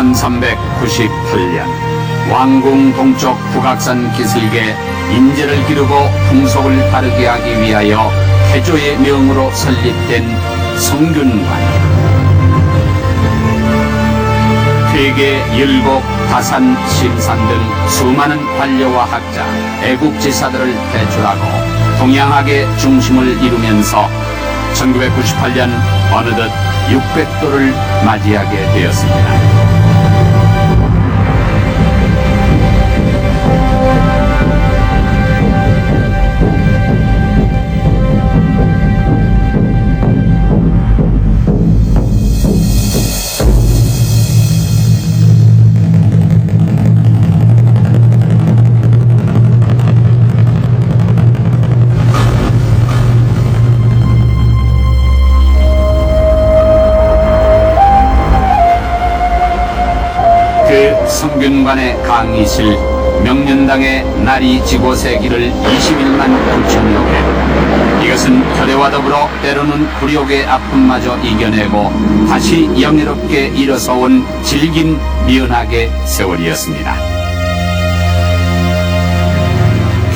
1398년 왕궁 동쪽 북악산 기슭에 인재를 기르고 풍속을 다르게 하기 위하여 태조의 명으로 설립된 성균관 퇴계, 율곡, 다산, 심산 등 수많은 관료와 학자, 애국지사들을 배출하고 동양학의 중심을 이루면서 1998년 어느덧 600도를 맞이하게 되었습니다. 성균관의 강의실 명륜당의 날이 지고 새기를 21만 9천여 회. 이것은 결의와 더불어 때로는 굴욕의 아픔마저 이겨내고 다시 영예롭게 일어서온 질긴 미연하게 세월이었습니다.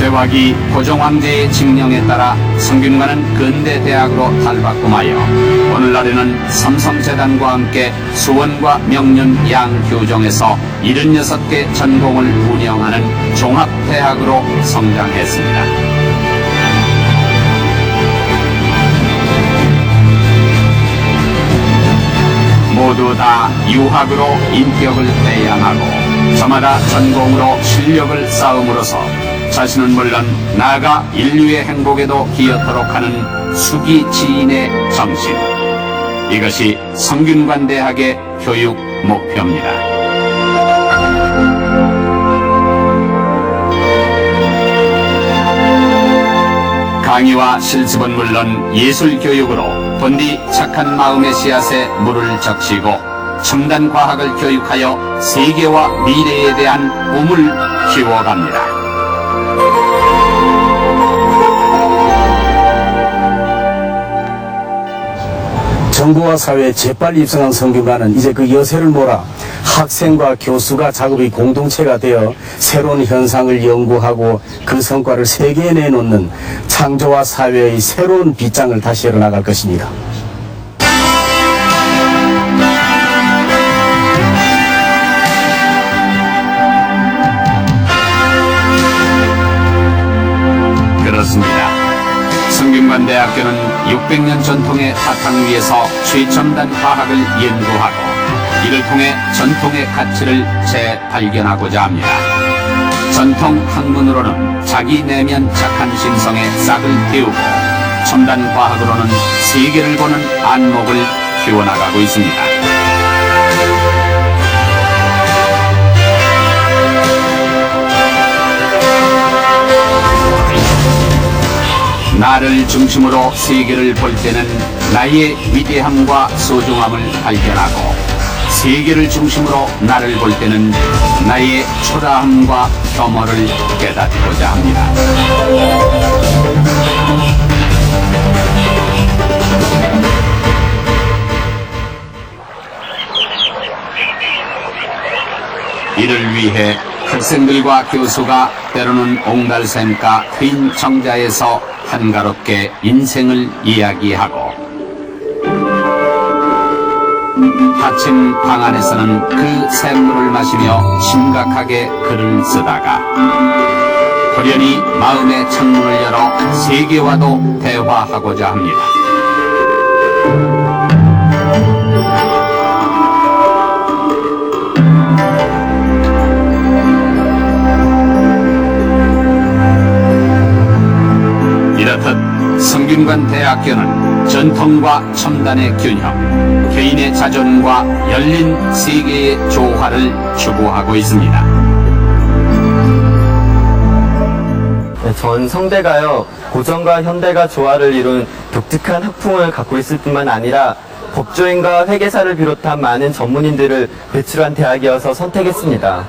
개화기 고종황제의 칙령에 따라 성균관은 근대 대학으로 탈바꿈하여 오늘날에는 삼성재단과 함께 수원과 명륜 양교정에서 76개 전공을 운영하는 종합대학으로 성장했습니다. 모두 다 유학으로 인격을 배양하고 저마다 전공으로 실력을 쌓음으로써 자신은 물론 나아가 인류의 행복에도 기여토록 하는 수기 지인의 정신. 이것이 성균관 대학의 교육 목표입니다. 강의와 실습은 물론 예술 교육으로 본디 착한 마음의 씨앗에 물을 적시고 첨단 과학을 교육하여 세계와 미래에 대한 꿈을 키워갑니다. 정부와 사회에 재빨리 입성한 성균관은 이제 그 여세를 몰아 학생과 교수가 작업의 공동체가 되어 새로운 현상을 연구하고 그 성과를 세계에 내놓는 창조와 사회의 새로운 빗장을 다시 열어나갈 것입니다. 그렇습니다. 성균관대학교는 600년 전통의 바탕 위에서 최첨단 과학을 연구하고 이를 통해 전통의 가치를 재발견하고자 합니다. 전통 학문으로는 자기 내면 착한 심성에 싹을 틔우고 첨단 과학으로는 세계를 보는 안목을 키워나가고 있습니다. 나를 중심으로 세계를 볼 때는 나의 위대함과 소중함을 발견하고 세계를 중심으로 나를 볼 때는 나의 초라함과 혐오를 깨닫고자 합니다. 이를 위해 학생들과 교수가 때로는 옹달샘과 트인 정자에서 한가롭게 인생을 이야기하고 닫힌 방 안에서는 그 샘물을 마시며 심각하게 글을 쓰다가 호련히 마음의 창문을 열어 세계와도 대화하고자 합니다. 학교는 전통과 첨단의 균형, 개인의 자존과 열린 세계의 조화를 추구하고 있습니다. 네, 전 성대가요 고전과 현대가 조화를 이룬 독특한 학풍을 갖고 있을 뿐만 아니라 법조인과 회계사를 비롯한 많은 전문인들을 배출한 대학이어서 선택했습니다.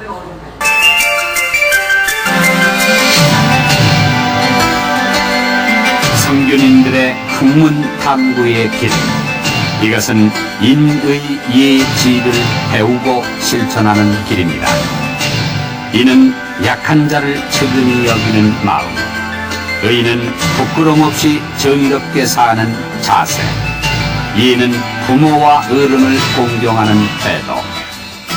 성균인들의 학문 탐구의 길, 이것은 인의 예지를 배우고 실천하는 길입니다. 이는 약한 자를 측은히 여기는 마음, 의는 부끄럼 없이 정의롭게 사는 자세, 이는 부모와 어른을 공경하는 태도,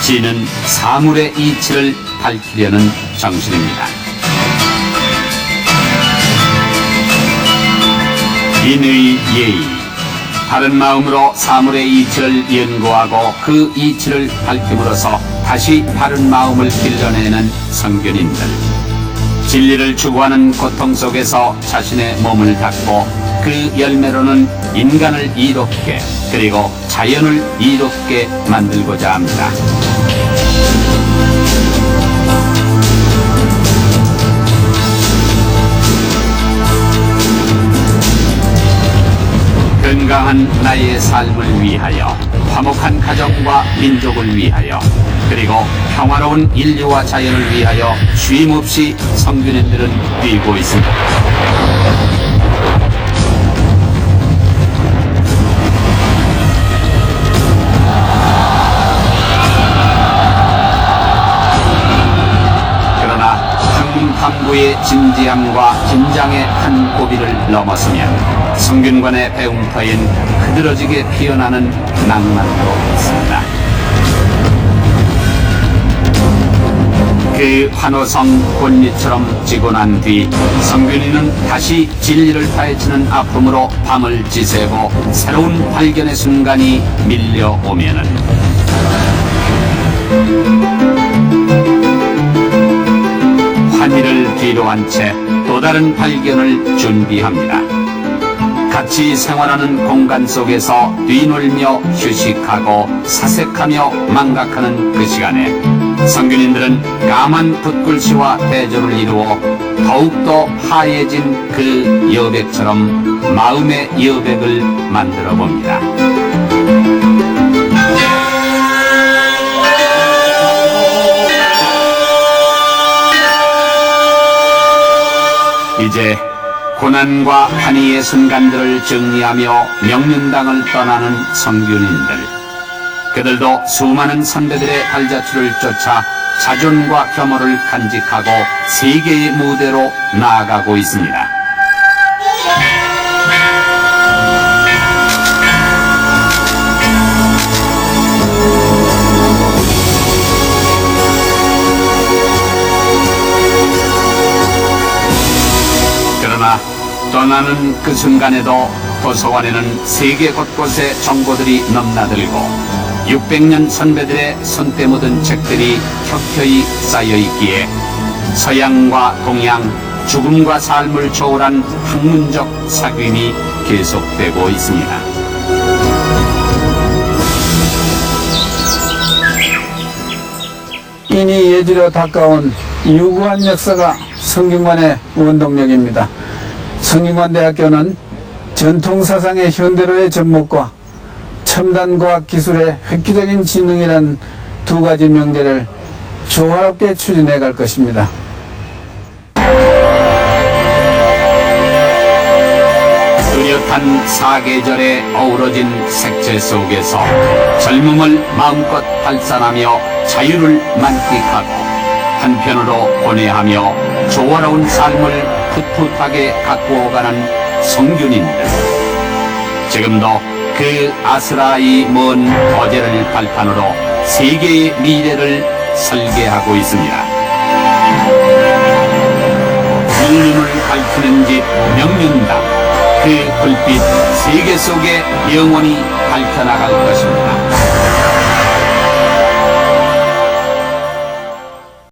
지는 사물의 이치를 밝히려는 정신입니다. 인의 예의, 바른 마음으로 사물의 이치를 연구하고 그 이치를 밝힘으로써 다시 바른 마음을 길러내는 성견인들. 진리를 추구하는 고통 속에서 자신의 몸을 닫고 그 열매로는 인간을 이롭게 그리고 자연을 이롭게 만들고자 합니다. 건강한 나의 삶을 위하여 화목한 가정과 민족을 위하여 그리고 평화로운 인류와 자연을 위하여 쉼없이 성균인들은 뛰고 있습니다. 그러나 한국 탐구의 진지함과 긴장의 한 고비를 넘었으면 성균관의 배움터엔 흐드러지게 피어나는 낭만도 있습니다. 그 환호성 꽃잎처럼 지고 난 뒤 성균이는 다시 진리를 파헤치는 아픔으로 밤을 지새고 새로운 발견의 순간이 밀려오면은 환희를 뒤로 한 채 또 다른 발견을 준비합니다. 같이 생활하는 공간 속에서 뛰놀며 휴식하고 사색하며 망각하는 그 시간에 성균인들은 까만 붓글씨와 대조를 이루어 더욱더 하얘진 그 여백처럼 마음의 여백을 만들어 봅니다. 이제 고난과 환희의 순간들을 정리하며 명륜당을 떠나는 성균인들. 그들도 수많은 선배들의 발자취를 쫓아 자존과 겸허를 간직하고 세계의 무대로 나아가고 있습니다. 떠나는 그 순간에도 도서관에는 세계 곳곳에 정보들이 넘나들고 600년 선배들의 손때 묻은 책들이 켜켜이 쌓여 있기에 서양과 동양, 죽음과 삶을 초월한 학문적 사귐이 계속되고 있습니다. 인이 예지로 닦아온 유구한 역사가 성균관의 원동력입니다. 성균관대학교는 전통사상의 현대로의 접목과 첨단과학 기술의 획기적인 지능이란 두 가지 명제를 조화롭게 추진해 갈 것입니다. 뚜렷한 사계절에 어우러진 색채 속에서 젊음을 마음껏 발산하며 자유를 만끽하고 한편으로 고뇌하며 조화로운 삶을 풋풋하게 가꾸어가는 성균인들. 지금도 그 아스라이 먼 어제를 발판으로 세계의 미래를 설계하고 있습니다. 인륜을 밝히는 집 명륜당 그 불빛 세계 속에 영원히 밝혀나갈 것입니다.